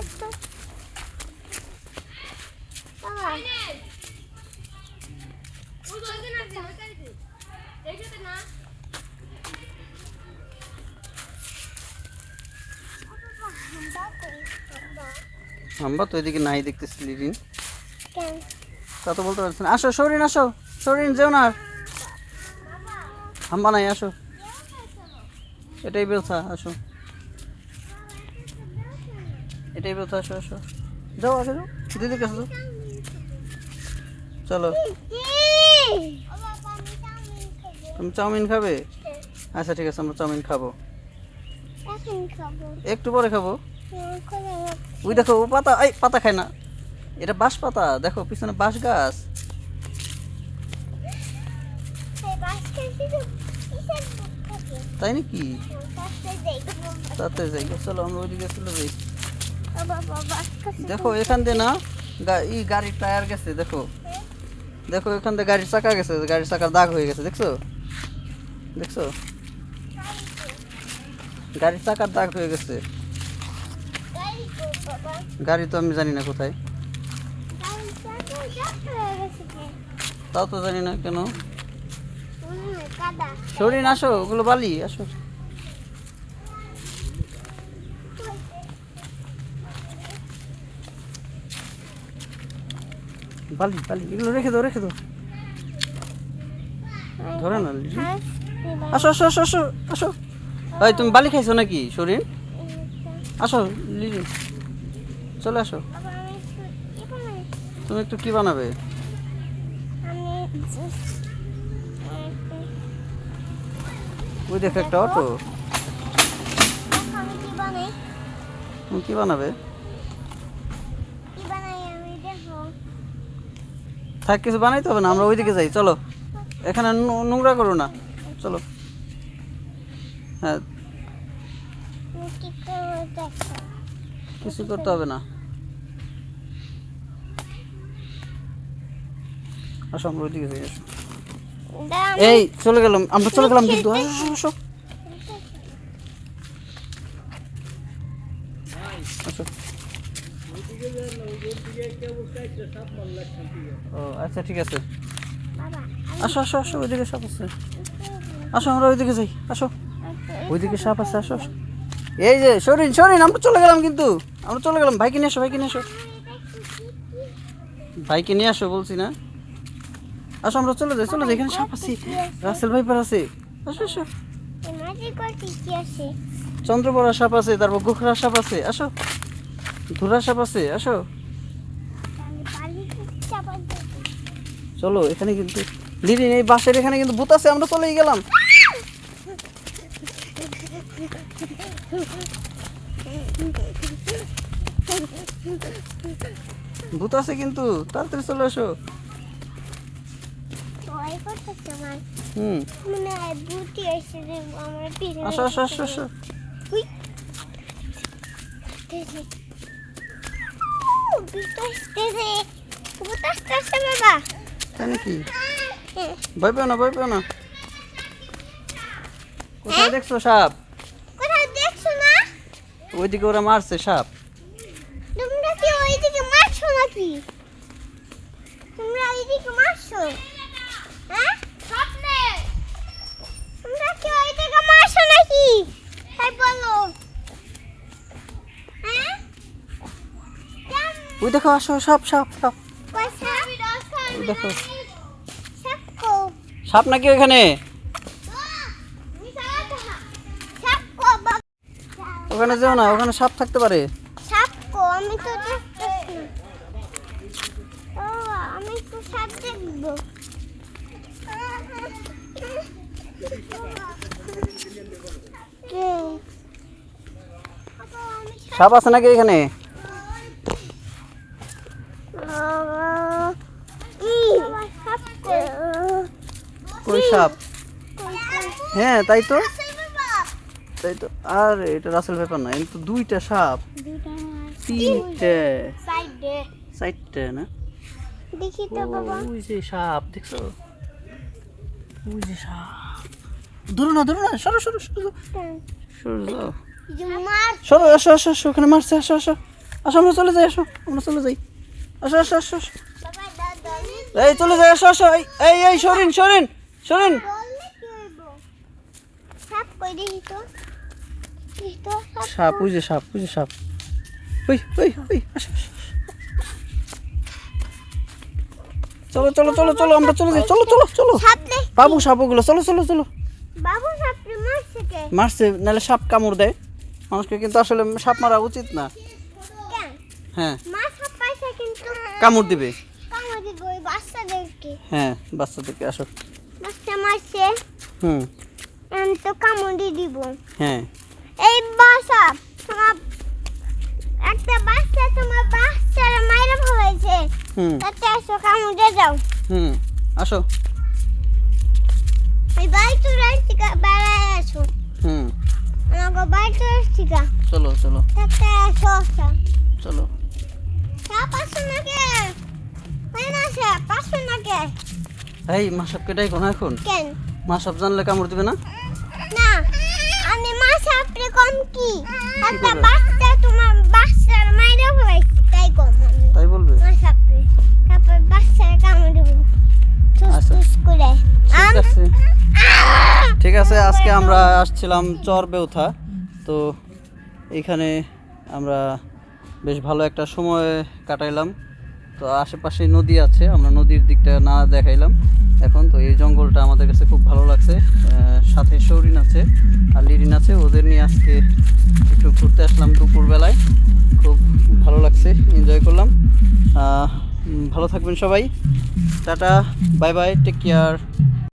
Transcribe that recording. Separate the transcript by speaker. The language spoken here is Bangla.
Speaker 1: একটু
Speaker 2: হাম্বা তো এদিকে নাই দেখতেছি লিরিন। তা তো বলতে পারছেন আসো সরিন আসো। সরিন যেও না। আর। হাম্বা নাই আসো। এটাই ব্যথা আসো। এটাই ব্যথা আসো আসো। যাও আগে যাও। দিদি কাছে যাও চলো। তুমি চাউমিন খাবে? আচ্ছা ঠিক আছে, আমরা চাউমিন খাব। একটু পরে খাব। ওই দেখো, ও পাতা, এই, পাতা খায় না। এটা বাঁশ পাতা, দেখো, পিছনে বাঁশ গাছ। তাই নাকি? তাতে যাই, চলো, আমরা ওইদিকে চলে যাই। দেখো, এখান দিয়ে না ই গাড়ির টায়ার গেছে, দেখো। দেখো, এখান দিয়ে গাড়ির চাকা গেছে, গাড়ির চাকার দাগ হয়ে গেছে, দেখছ? দেখছ? গাড়ির চাকার দাগ হয়ে গেছে।
Speaker 1: গাড়ি
Speaker 2: তো আমি জানি না কোথায়। তাও তো জানি না কেন।
Speaker 1: হয়
Speaker 2: আসো, ওগুলো বালি, আসো। বালি বালি এগুলো রেখে দাও রেখে দাও। ধরে না।
Speaker 1: হ্যাঁ
Speaker 2: আসো আসো আসো আসো আসো। এই তুমি বালি খাইছো নাকি শরীর? আসো লিলি চলে আসো। তুমি একটু কি বানাবে? ওই দেখো একটা অটো।
Speaker 1: কি
Speaker 2: বানাবে
Speaker 1: কি বানাই আমি দেখো
Speaker 2: থাক কিছু বানাইতে হবে না আমরা ওইদিকে যাই চলো। এখানে নোংরা করো না চলো। হ্যাঁ। কিছু করতে হবে না। আসো আমরা ওইদিকে যাই আসো। এই চলে গেলাম আমরা চলে গেলাম কিন্তু আসো। ও আচ্ছা ঠিক আছে। আসো আসো আসো ওইদিকে সাপ আছে। আসো আমরা ওইদিকে যাই আসো। ওইদিকে সাপ আছে আসো। এই যে সরিন সরিন আমরা চলে গেলাম কিন্তু। আমরা চলে গেলাম ভাইকে নিয়ে আসো ভাইকে নিয়ে আসো। ভাইকে নিয়ে আসো বলছি না। আসো আমরা চলে যাই চলে যাই এখানে সাপ আছে রাসেল ভাইপার আছে। আসো আসো। চন্দ্রপড়া সাপ আছে তারপর গোখরা সাপ আছে আসো। ধুরা সাপ আছে আসো
Speaker 1: আমি পালি চাপা দেবো
Speaker 2: চলো এখানে কিন্তু লিরিন এই বাসের এখানে কিন্তু ভূত আছে আমরা চলেই গেলাম। ভূত আছে কিন্তু তাড়াতাড়ি চলে আসো। হুম।
Speaker 1: মনে
Speaker 2: আসো আসো আসো আসো।
Speaker 1: বাবা।
Speaker 2: তাই নাকি। ভয় পেও না ভয় পেও না। কোথায় দেখছ সাপ?
Speaker 1: কোথাও দেখছ না?
Speaker 2: ওইদিকে ওরা মারছে সাপ।
Speaker 1: তোমরা কি ওইদিকে মারছো নাকি? তোমরা ওইদিকে মারছো? হ্যাঁ? স্বপ্নে তোমরা কি ওইদিকে মারছো নাকি? তাই বলো। হ্যাঁ?
Speaker 2: ওই দেখো আসো সাপ সাপ সাপ।
Speaker 1: পয়সা
Speaker 2: ওই দেখো। সাপ নাকি
Speaker 1: বাবা।
Speaker 2: ওখানে যেও না ওখানে সাপ থাকতে পারে।
Speaker 1: সাপকো আমি তো ও আমি তো সাপ দেখব। কে? বাবা, আমি সাপ-
Speaker 2: সাপ আছে নাকি এখানে? সাপ? হ্যাঁ তাই তো? তাই তো? আর এটা রাসেল পেপার না কিন্তু দুইটা সাপ।
Speaker 1: দুইটা
Speaker 2: তিনটে।
Speaker 1: সাইডে
Speaker 2: চারটে না?
Speaker 1: দেখি তো বাবা।
Speaker 2: ওই যে সাপ দেখছ? ওই যে সাপ। ধরো না ধরো না সরো সরো সরো সরো, সরো যাও। সরো আসো আসো আসো ওখানে মারছে আসো আসো। আসো আমরা চলে যাই আসো আমরা চলে যাই। আসো আসো আসো আসো। এই চলে যাই আসো আসো এই এই সরিন সরিন।
Speaker 1: হইব সাপ
Speaker 2: সাপ ওই যে সাপ ওই যে সাপ। ওই ওই ওই। চলো চলো চলো চলো আমরা চলে যাই। চলো চলো চলো।
Speaker 1: সাপ
Speaker 2: বাবু সাপগুলো চলো চলো চলো।
Speaker 1: বাবু সাপটি মারছে কে
Speaker 2: মারছে নাহলে সাপ কামড় দেয়। মানুষকে কিন্তু আসলে সাপ মারা উচিত না। হ্যাঁ।
Speaker 1: মা সাপ পাইছে কিন্তু
Speaker 2: কামড় দিবে
Speaker 1: কামড়ি গই বাচ্চাদেরকে।
Speaker 2: হ্যাঁ বাচ্চাদেরকে আসো।
Speaker 1: মারছে
Speaker 2: হুম।
Speaker 1: এখন তো কামড়ি দিব।
Speaker 2: হ্যাঁ।
Speaker 1: এই বাসা তোমার একটা বাচ্চা তোমার বাচ্চার মাইরা ফেলেছে
Speaker 2: হুম।
Speaker 1: তাতে আসো কামড়ে যাও।
Speaker 2: হুম আসো।
Speaker 1: এই বাইতুরার থেকে বেড়ায় আসো।
Speaker 2: হুম।
Speaker 1: আমাকে বাইতুরার থেকে
Speaker 2: চলো চলো।
Speaker 1: তাতে আসো আসো।
Speaker 2: চলো।
Speaker 1: সাপ আসো না কে না সাপ আসো না কে
Speaker 2: এই মা সাপকে ডাইকো না এখন?
Speaker 1: কেন?
Speaker 2: মা সাপ জানলে কামড় দিবে না?
Speaker 1: না আমি মা সাপরে কম কি? একটা বাচ্চা তোমার বাচ্চার মাইরা ফেলাইছে তাই কম
Speaker 2: তাই বলবে?
Speaker 1: মা সাপরে তারপর বাচ্চার কামড় দেবো।
Speaker 2: আচ্ছা।
Speaker 1: করে।
Speaker 2: ঠিক আছে। ঠিক আছে আজকে আমরা আসছিলাম চর বেউথা। তো এখানে আমরা বেশ ভালো একটা সময় কাটাইলাম। তো আশেপাশে নদী আছে আমরা নদীর দিকটা না দেখাইলাম। এখন তো এই জঙ্গলটা আমাদের কাছে খুব ভালো লাগছে। সাথে সৌরিন আছে আর লিরিন আছে। ওদের নিয়ে আজকে একটু ঘুরতে আসলাম দুপুরবেলায়। খুব ভালো লাগছে এনজয় করলাম। ভালো থাকবেন সবাই। Tata bye bye take care